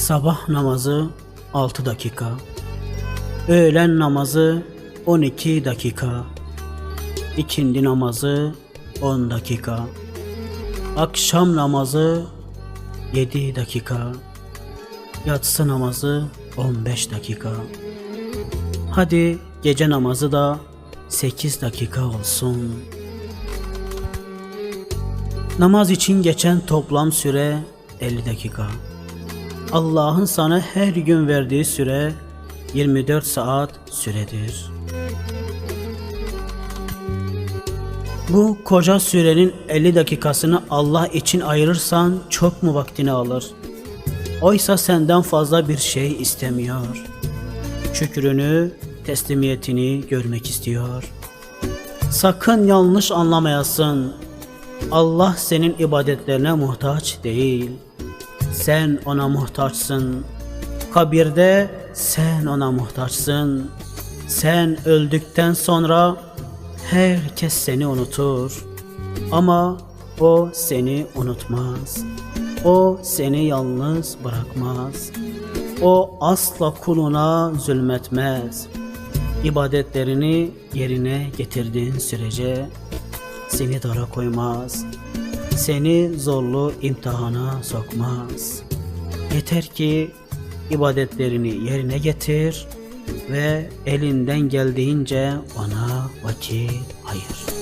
Sabah namazı 6 dakika. Öğlen namazı 12 dakika. İkindi namazı 10 dakika. Akşam namazı 7 dakika. Yatsı namazı 15 dakika. Hadi gece namazı da 8 dakika olsun. Namaz için geçen toplam süre 50 dakika. Allah'ın sana her gün verdiği süre 24 saat süredir. Bu koca sürenin 50 dakikasını Allah için ayırırsan çok mu vaktini alır? Oysa senden fazla bir şey istemiyor. Şükrünü, teslimiyetini görmek istiyor. Sakın yanlış anlamayasın. Allah senin ibadetlerine muhtaç değil. Sen ona muhtaçsın. Kabirde sen ona muhtaçsın. Sen öldükten sonra herkes seni unutur. Ama o seni unutmaz. O seni yalnız bırakmaz. O asla kuluna zulmetmez. İbadetlerini yerine getirdiğin sürece seni dara koymaz. Seni zorlu imtihana sokmaz. Yeter ki ibadetlerini yerine getir ve elinden geldiğince ona vakit ayır.